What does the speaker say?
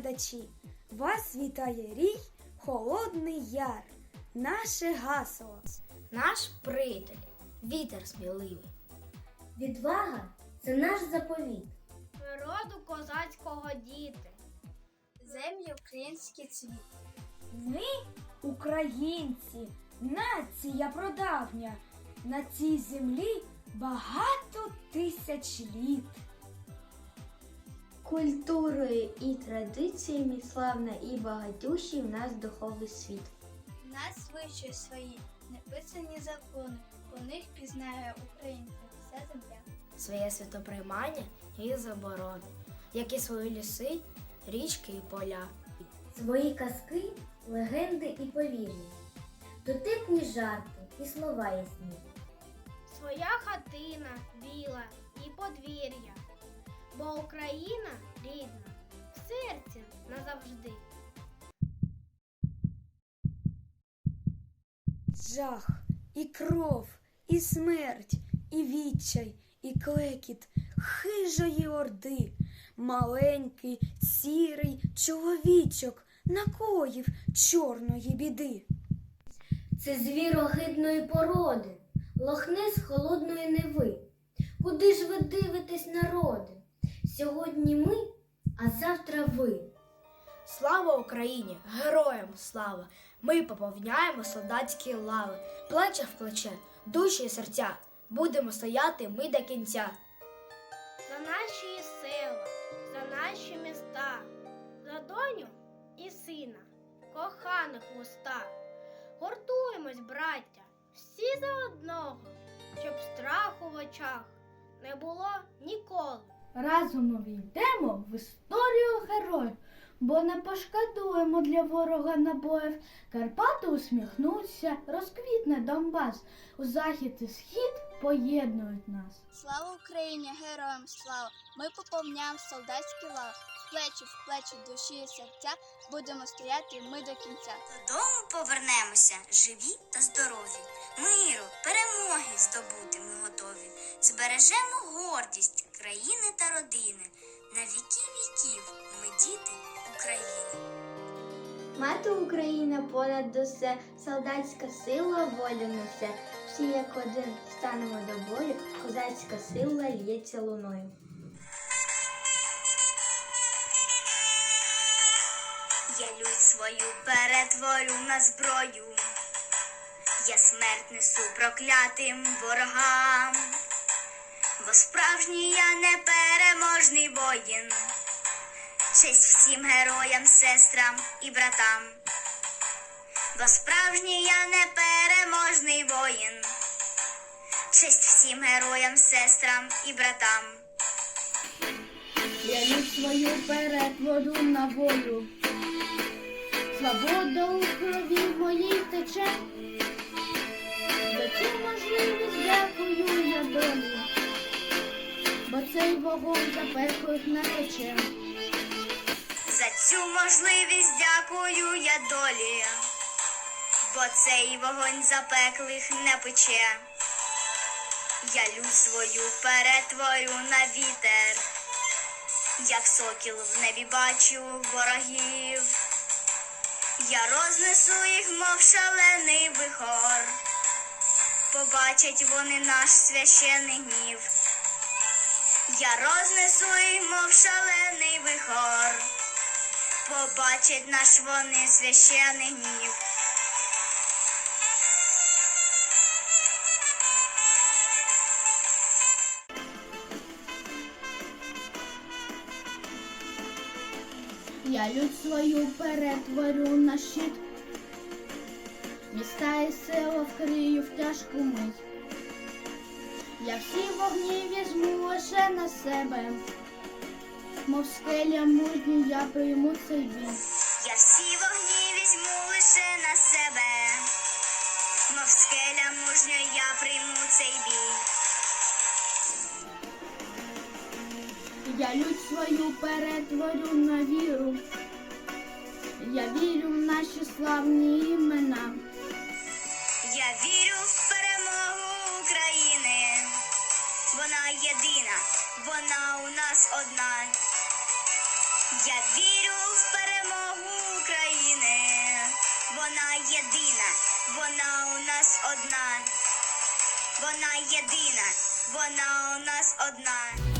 глядачі! Вас вітає рій Холодний Яр, наше гасло. Наш приятель, вітер сміливий. Відвага це наш заповіт. Природу козацького діти. Землі український цвіт. Ми, українці, нація прадавня, на цій землі багато тисяч літ. Культурою і традиціями славна і багатющий в нас духовий світ. Нас звичаї свої, неписані закони, по них пізнає українця вся земля. Своє святоприймання і заборони, як і свої ліси, річки і поля. Свої казки, легенди і повір'я. Дотипні жарти і слова ясні. Своя хатина біла і подвір'я, бо Україна рідна, в серці назавжди. Жах, і кров, і смерть, і відчай, і клекіт хижої орди. Маленький, сірий чоловічок накоїв чорної біди. Це звір огидної породи, лохни з холодної неви. Куди ж ви дивитесь, народи? Сьогодні ми, а завтра ви. Слава Україні! Героям слава! Ми поповняємо солдатські лави, плече в плече, душі і серця. Будемо стояти ми до кінця. За наші села, за наші міста, за доню і сина, коханих в уста. Гуртуємось, браття, всі за одного, щоб страху в очах не було ніколи. Разом увійдемо в історію героїв, бо не пошкодуємо для ворога набоїв. Карпати усміхнуться, розквітне Донбас. У захід і схід поєднують нас. Слава Україні, героям слава! Ми поповняємо солдатські лави, плечі в плечі, душі і серця, будемо стояти ми до кінця. Додому повернемося живі та здорові. Миру, перемоги здобути ми готові. Збережемо гордість країни та родини. На віки віків ми діти України. Мати Україна понад усе, солдатська сила воля несе. Всі як один станемо до бою, козацька сила лється луною. Я лють свою перетворю на зброю. Я смерть несу проклятим ворогам, бо справжній я непереможний воїн. Честь всім героям, сестрам і братам, бо справжній я непереможний воїн. Честь всім героям, сестрам і братам. Я лють свою перетворю на волю. Свобода у крові моїй тече. За цю можливість дякую я долі, цей вогонь запеклих не пече. За цю можливість дякую я долі, бо цей вогонь запеклих не пече. Я лють свою перетворю на вітер, як сокіл в небі бачу ворогів. Я рознесу їх, мов шалений вихор. Побачать вони наш священий гнів. Я рознесу їх, мов шалений вихор. Побачать наш вони священий гнів. Я лють свою перетворю на щит. Міста і села вкрию в тяжку мить. Я всі вогні візьму на себе, мов скеля мужню я прийму цей бій. Я всі вогні візьму лише на себе, мов скеля мужньо я прийму цей бій. Я лють свою перетворю на віру. Я вірю в наші славні імена. Вона у нас одна. Я вірю в перемогу України. Вона єдина, вона у нас одна. Вона єдина, вона у нас одна.